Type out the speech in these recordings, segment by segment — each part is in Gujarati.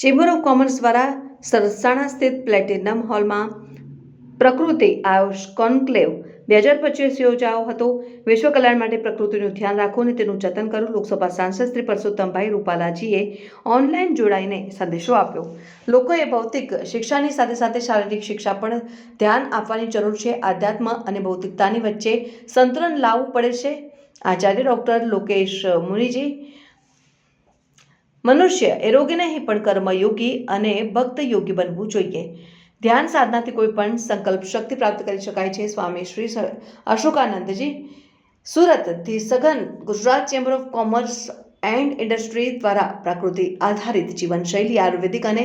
ચેમ્બર ઓફ કોમર્સ દ્વારા સરસાણા સ્થિત પ્લેટિનમ હોલમાં પ્રકૃતિ આયુષ કોન્ક્લેવ બે હજાર પચીસ યોજાયો હતો. વિશ્વ કલ્યાણ માટે પ્રકૃતિનું ધ્યાન રાખો અને તેનું જતન કરો. લોકસભા સાંસદ શ્રી પરસોત્તમભાઈ રૂપાલાજીએ ઓનલાઈન જોડાઈને સંદેશો આપ્યો. લોકોએ ભૌતિક શિક્ષાની સાથે સાથે શારીરિક શિક્ષા પણ ધ્યાન આપવાની જરૂર છે. આધ્યાત્મ અને ભૌતિકતાની વચ્ચે સંતુલન લાવવું પડે છે. આચાર્ય ડૉક્ટર લોકેશ મુનિજી મનુષ્ય એ રોગી નહીં પણ કર્મયોગી અને ભક્ત યોગી બનવું જોઈએ. ધ્યાન સાધનાથી કોઈ પણ સંકલ્પ શક્તિ પ્રાપ્ત કરી શકાય છે. સ્વામી શ્રી અશોકાનંદજી, સુરતથી સઘન Gujarat chamber of commerce and industry દ્વારા પ્રકૃતિ આધારિત જીવનશૈલી, આયુર્વેદિક અને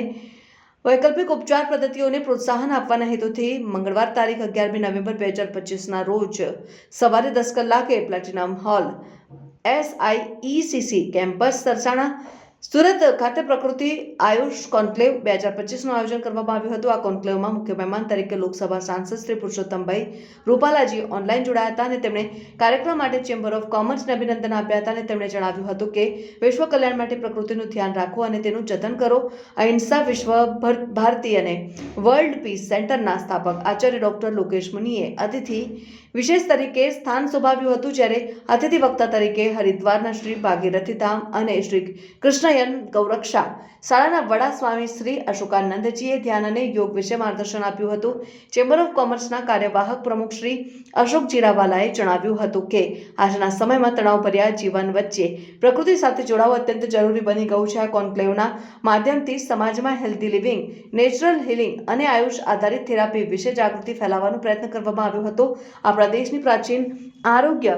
વૈકલ્પિક ઉપચાર પદ્ધતિઓને પ્રોત્સાહન આપવાના હેતુથી મંગળવાર તારીખ અગિયારમી નવેમ્બર બે હજાર પચીસના રોજ સવારે દસ કલાકે platinum hall SIECC campus Sarsana Surat ખાતે પ્રકૃતિ આયુષ કોન્ક્લેવ બે હજાર પચીસનું આયોજન કરવામાં આવ્યું હતું. આ કોન્ક્લેવમાં મુખ્ય મહેમાન તરીકે લોકસભા સાંસદ શ્રી પુરુષોત્તમભાઈ રૂપાલાજી ઓનલાઈન જોડાયા હતા અને તેમણે કાર્યક્રમ માટે ચેમ્બર ઓફ કોમર્સને અભિનંદન આપ્યા હતા અને તેમણે જણાવ્યું હતું કે, વિશ્વ કલ્યાણ માટે પ્રકૃતિનું ધ્યાન રાખો અને તેનું જતન કરો. અહિંસા વિશ્વ ભર- ભારતી અને વર્લ્ડ પીસ સેન્ટરના સ્થાપક આચાર્ય ડોક્ટર લોકેશ મુનિએ અતિથિ વિશેષ તરીકે સ્થાન શોભાવ્યું હતું જ્યારે અતિથિ વક્તા તરીકે હરિદ્વારના શ્રી ભાગીરથી ધામ અને શ્રી કૃષ્ણયન ગૌરક્ષા શાળાના વડા સ્વામી શ્રી અશોકાનંદજીએ ધ્યાન અને યોગ વિશે માર્ગદર્શન આપ્યું હતું. ચેમ્બર ઓફ કોમર્સના કાર્યવાહક પ્રમુખ શ્રી અશોક જીરાવાલાએ જણાવ્યું હતું કે, આજના સમયમાં તણાવભર્યા જીવન વચ્ચે પ્રકૃતિ સાથે જોડાવું અત્યંત જરૂરી બની ગયું છે. આ કોન્ક્લેવના માધ્યમથી સમાજમાં હેલ્ધી લિવિંગ નેચરલ હિલિંગ અને આયુષ આધારિત થેરાપી વિશે જાગૃતિ ફેલાવવાનો પ્રયત્ન કરવામાં આવ્યો હતો. આપણા દેશની પ્રાચીન આરોગ્ય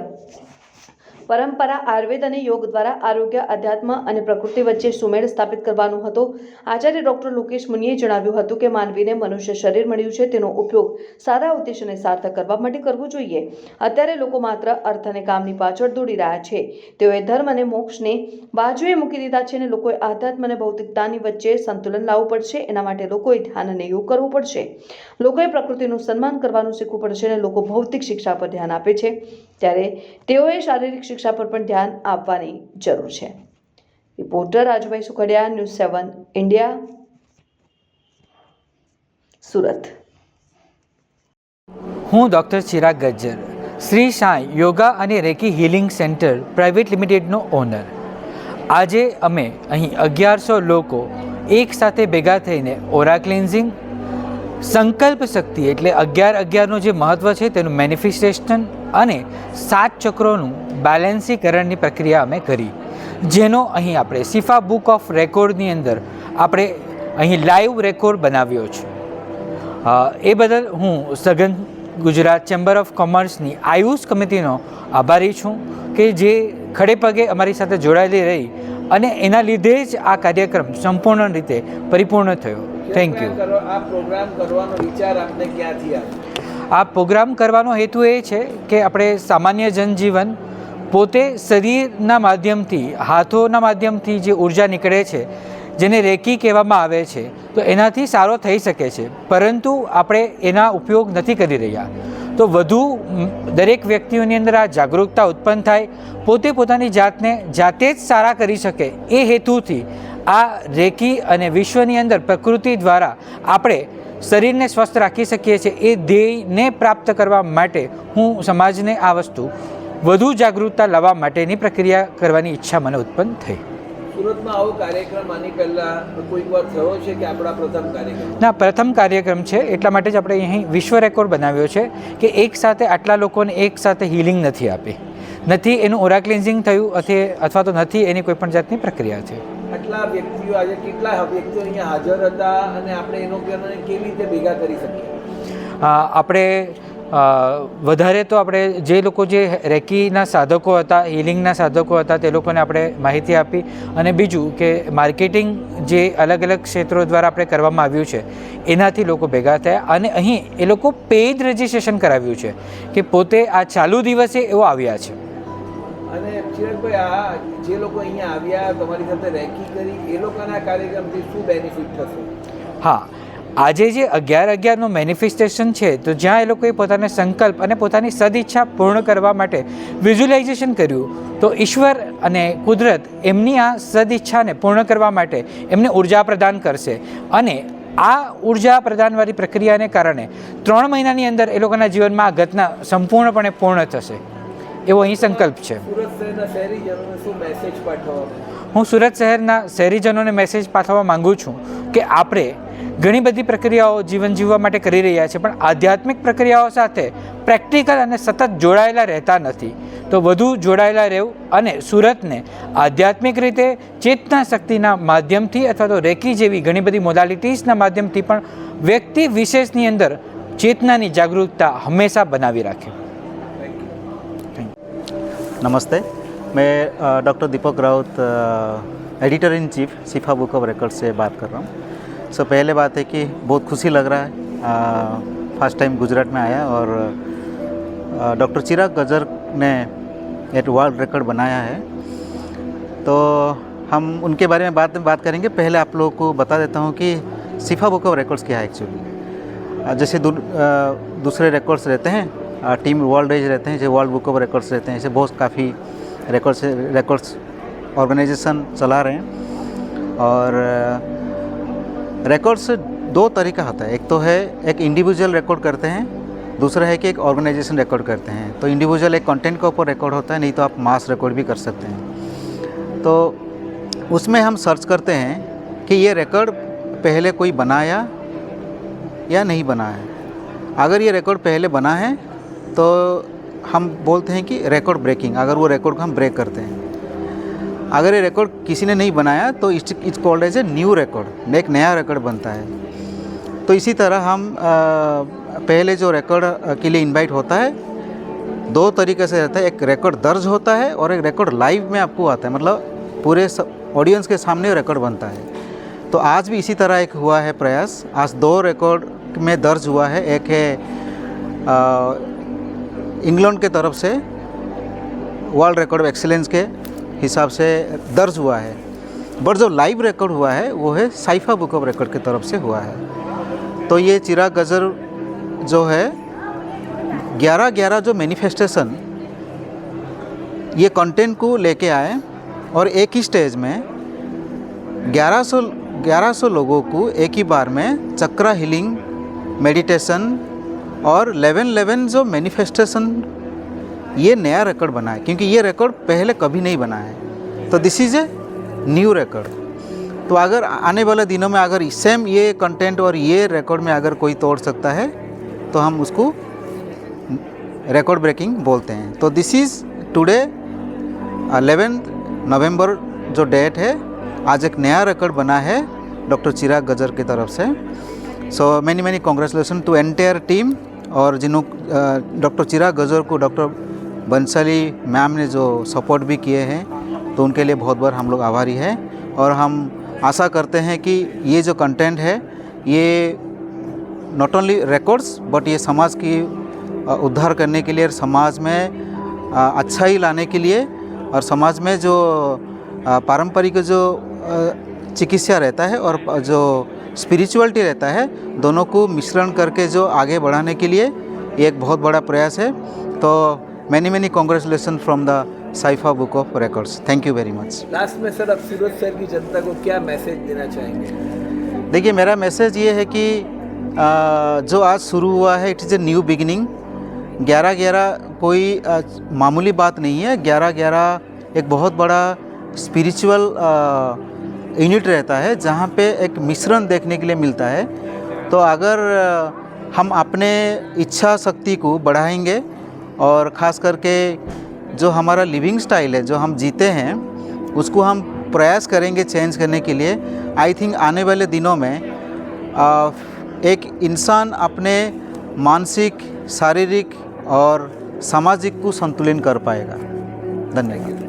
પરંપરા, આયુર્વેદ અને યોગ દ્વારા આરોગ્ય, અધ્યાત્મ અને પ્રકૃતિ વચ્ચે સુમેળ સ્થાપિત કરવાનો હતો. આચાર્ય ડોક્ટર લોકેશ મુનિએ જણાવ્યું હતું કે માનવીને મનુષ્ય શરીર મળ્યું છે, તેનો ઉપયોગ સારા ઉદ્દેશને સાર્થક કરવા માટે કરવો જોઈએ. અત્યારે લોકો માત્ર અર્થ અને કામની પાછળ દોડી રહ્યા છે. તેઓએ ધર્મ અને મોક્ષને બાજુએ મૂકી દીધા છે અને લોકોએ આધ્યાત્મ અને ભૌતિકતાની વચ્ચે સંતુલન લાવવું પડશે. એના માટે લોકોએ ધ્યાન અને યોગ કરવું પડશે. લોકોએ પ્રકૃતિનું સન્માન કરવાનું શીખવું પડશે અને લોકો ભૌતિક શિક્ષા પર ધ્યાન આપે છે. ત્યારે તેઓએ શારીરિક શિક્ષા પર પણ ધ્યાન આપવાની જરૂર છે. Reporter Rajubhai Sukhadiya, news seven, India, Surat. હું ડૉક્ટર ચિરાગ ગજ્જર, શ્રી સાંઈ યોગા અને રેકી હિલિંગ સેન્ટર પ્રાઇવેટ લિમિટેડનો ઓનર. આજે અમે અહીં અગિયારસો લોકો એક સાથે ભેગા થઈને ઓરા ક્લિન્ઝિંગ, સંકલ્પ શક્તિ એટલે અગિયાર અગિયારનું જે મહત્ત્વ છે તેનું મેનિફિસ્ટેશન અને સાત ચક્રોનું બેલેન્સીકરણની પ્રક્રિયા અમે કરી. જેનો અહીં આપણે સિફા બુક ઓફ રેકોર્ડની અંદર આપણે અહીં લાઈવ રેકોર્ડ બનાવ્યો છે. એ બદલ હું સઘન ગુજરાત ચેમ્બર ઓફ કોમર્સની આયુષ કમિટીનો આભારી છું કે જે ખડે પગે અમારી સાથે જોડાયેલી રહી અને એના લીધે જ આ કાર્યક્રમ સંપૂર્ણ રીતે પરિપૂર્ણ થયો. થેન્ક યુ આ પ્રોગ્રામ કરવાનો વિચાર આપને ક્યાંથી આવ્યો? આ પ્રોગ્રામ કરવાનો હેતુ એ છે કે આપણે સામાન્ય જનજીવન પોતે શરીરના માધ્યમથી, હાથોના માધ્યમથી જે ઊર્જા નીકળે છે, જેને રેકી કહેવામાં આવે છે, તો એનાથી સારો થઈ શકે છે. પરંતુ આપણે એના ઉપયોગ નથી કરી રહ્યા. તો વધુ દરેક વ્યક્તિઓની અંદર આ જાગૃતતા ઉત્પન્ન થાય. પોતે પોતાની જાતને જાતે જ સારા કરી શકે એ હેતુથી આ રેકી અને વિશ્વની અંદર પ્રકૃતિ દ્વારા આપણે શરીરને સ્વસ્થ રાખી શકીએ છીએ. એ ધ્યેયને પ્રાપ્ત કરવા માટે હું સમાજને આ વસ્તુ વધુ જાગૃતતા લાવવા માટેની પ્રક્રિયા કરવાની ઈચ્છા મને ઉત્પન્ન થઈ. સુરતમાં આવો કાર્યક્રમ આની પહેલા કોઈક વાર થયો છે કે આપણા પ્રથમ કાર્યક્રમ? ના પ્રથમ કાર્યક્રમ છે એટલા માટે જ આપણે અહીં વિશ્વ રેકોર્ડ બનાવ્યો છે કે એક સાથે આટલા લોકોને એક સાથે હિલિંગ નથી આપી. નથી એનું ઓરા ક્લિન્ઝિંગ થયું અથવા અથવા તો નથી એની કોઈ પણ જાતની પ્રક્રિયા છે. આટલા વ્યક્તિઓ આજે કેટલા વ્યક્તિઓ અહીંયા હાજર હતા અને આપણે એનો કેવી રીતે ભેગા કરી શકીએ? આપણે વધારે તો આપણે જે લોકો જે રેકીના સાધકો હતા હિલિંગના સાધકો હતા તે લોકોને આપણે માહિતી આપી. અને બીજું કે માર્કેટિંગ જે અલગ અલગ ક્ષેત્રો દ્વારા આપણે કરવામાં આવ્યું છે એનાથી લોકો ભેગા થયા. અને અહીં એ લોકો પેઇડ રજિસ્ટ્રેશન કરાવ્યું છે કે પોતે આ ચાલુ દિવસે એવો આવ્યા છે. અને ચિરાગભાઈ આ જે લોકો અહીંયા આવ્યા તમારી સાથે રેકી કરી એ લોકોના કાર્યક્રમથી શું બેનિફિટ થશે? હા આજે જે અગિયાર અગિયારનું મેનિફેસ્ટેશન છે તો જ્યાં એ લોકોએ પોતાના સંકલ્પ અને પોતાની સદઈચ્છા પૂર્ણ કરવા માટે વિઝ્યુલાઇઝેશન કર્યું તો ઈશ્વર અને કુદરત એમની આ સદઈચ્છાને પૂર્ણ કરવા માટે એમને ઊર્જા પ્રદાન કરશે. અને આ ઊર્જા પ્રદાનવાળી પ્રક્રિયાને કારણે ત્રણ મહિનાની અંદર એ લોકોના જીવનમાં આ ઘટના સંપૂર્ણપણે પૂર્ણ થશે. એવો અહીં સંકલ્પ છે. હું સુરત શહેરના શહેરીજનોને મેસેજ પાઠવવા માંગુ છું કે આપણે ઘણી બધી પ્રક્રિયાઓ જીવન જીવવા માટે કરી રહ્યા છે, પણ આધ્યાત્મિક પ્રક્રિયાઓ સાથે પ્રેક્ટિકલ અને સતત જોડાયેલા રહેતા નથી. તો વધુ જોડાયેલા રહેવું અને સુરતને આધ્યાત્મિક રીતે ચેતના શક્તિના માધ્યમથી અથવા તો રેકી જેવી ઘણી બધી મોડાલિટીઝના માધ્યમથી પણ વ્યક્તિ વિશેષની અંદર ચેતનાની જાગૃતતા હંમેશા બનાવી રાખે. નમસ્તે. મેં doctor Deepak Raut editor in chief Shifa book of record સે બાત કર. રહા હું सो पहले बात है कि बहुत खुशी लग रहा है। फ़र्स्ट टाइम गुजरात में आया और डॉक्टर चिराग गजर ने एक वर्ल्ड रिकॉर्ड बनाया है। तो हम उनके बारे में बात बात करेंगे। पहले आप लोगों को बता देता हूँ कि सिफा बुक ऑफ़ रिकॉर्ड्स क्या है एक्चुअली जैसे दू, दूसरे रिकॉर्ड्स रहते हैं टीम वर्ल्ड एज रहते हैं जैसे वर्ल्ड बुक ऑफ़ रिकॉर्ड्स रहते हैं ऐसे बहुत काफ़ी रिकॉर्ड्स रिकॉर्ड्स ऑर्गेनाइजेशन चला रहे हैं। और रिकॉर्ड्स दो तरीका होता है। एक तो है, एक इंडिविजुअल रिकॉर्ड करते हैं, दूसरा है कि एक ऑर्गेनाइजेशन रिकॉर्ड करते हैं। तो इंडिविजुअल एक कंटेंट के ऊपर रिकॉर्ड होता है, नहीं तो आप मास रिकॉर्ड भी कर सकते हैं। तो उसमें हम सर्च करते हैं कि ये रिकॉर्ड पहले कोई बनाया या नहीं बना है। अगर ये रिकॉर्ड पहले बना है तो हम बोलते हैं कि रिकॉर्ड ब्रेकिंग अगर वो रिकॉर्ड को हम ब्रेक करते हैं। अगर ये रिकॉर्ड किसी ने नहीं बनाया तो it's called as a new record एक नया रिकॉर्ड बनता है। तो इसी तरह हम अ, पहले जो रिकॉर्ड के लिए इनवाइट होता है दो तरीके से रहता है। एक रिकॉर्ड दर्ज होता है और एक रिकॉर्ड लाइव में आपको आता है। मतलब पूरे ऑडियंस के सामने रिकॉर्ड बनता है। तो आज भी इसी तरह एक हुआ है प्रयास। आज दो रिकॉर्ड में दर्ज हुआ है। एक है इंग्लैंड के तरफ़ से वर्ल्ड रिकॉर्ड ऑफ़ एक्सीलेंस के। हिसाब से दर्ज हुआ है। बट जो लाइव रिकॉर्ड हुआ है, वो है साइफा बुक ऑफ़ रिकॉर्ड की तरफ़ से हुआ है। तो ये चिराग गजर जो है ग्यारह ग्यारह जो मैनिफेस्टेशन ये कंटेंट को लेके आए और एक ही स्टेज में 1100 1100 लोगों को एक ही बार में चक्रा हीलिंग मेडिटेशन और 11 11 जो मैनिफेस्टेशन ये नया रिकॉर्ड बना है, क्योंकि ये रिकॉर्ड पहले कभी नहीं बना है। तो this is a new record तो अगर आने वाले दिनों में अगर सेम ये कंटेंट और ये रिकॉर्ड में अगर कोई तोड़ सकता है तो हम उसको रिकॉर्ड ब्रेकिंग बोलते हैं। तो दिस इज़ टुडे 11 नवंबर जो डेट है, आज एक नया रिकॉर्ड बना है डॉक्टर चिराग गजर की तरफ़ से। So many many congratulations to entire team और जिन्हों डॉक्टर चिराग गजर को डॉक्टर बंसाली मैम ने जो सपोर्ट भी किए हैं तो उनके लिए बहुत बार हम लोग आभारी हैं। और हम आशा करते हैं कि ये जो कंटेंट है, ये नॉट ओनली रिकॉर्ड्स बट ये समाज की उद्धार करने के लिए और समाज में अच्छाई लाने के लिए और समाज में जो पारंपरिक जो चिकित्सा रहता है और जो स्पिरिचुअलिटी रहता है, दोनों को मिश्रण करके जो आगे बढ़ाने के लिए एक बहुत बड़ा प्रयास है। तो many many congratulations from the Shifa book of records thank you very much last में सर आप सूरत शहर की जनता को क्या मैसेज देना चाहेंगे? देखिए मेरा मैसेज ये है कि जो आज शुरू हुआ है it is a new beginning ग्यारह ग्यारह कोई मामूली बात नहीं है। ग्यारह ग्यारह एक बहुत बड़ा स्पिरिचुअल यूनिट रहता है जहाँ पे एक मिश्रण देखने के लिए मिलता है। तो अगर हम अपने इच्छा शक्ति को बढ़ाएँगे और ख़ास करके जो हमारा लिविंग स्टाइल है, जो हम जीते हैं, उसको हम प्रयास करेंगे चेंज करने के लिए। आई थिंक आने वाले दिनों में एक इंसान अपने मानसिक, शारीरिक और सामाजिक को संतुलन कर पाएगा। धन्यवाद।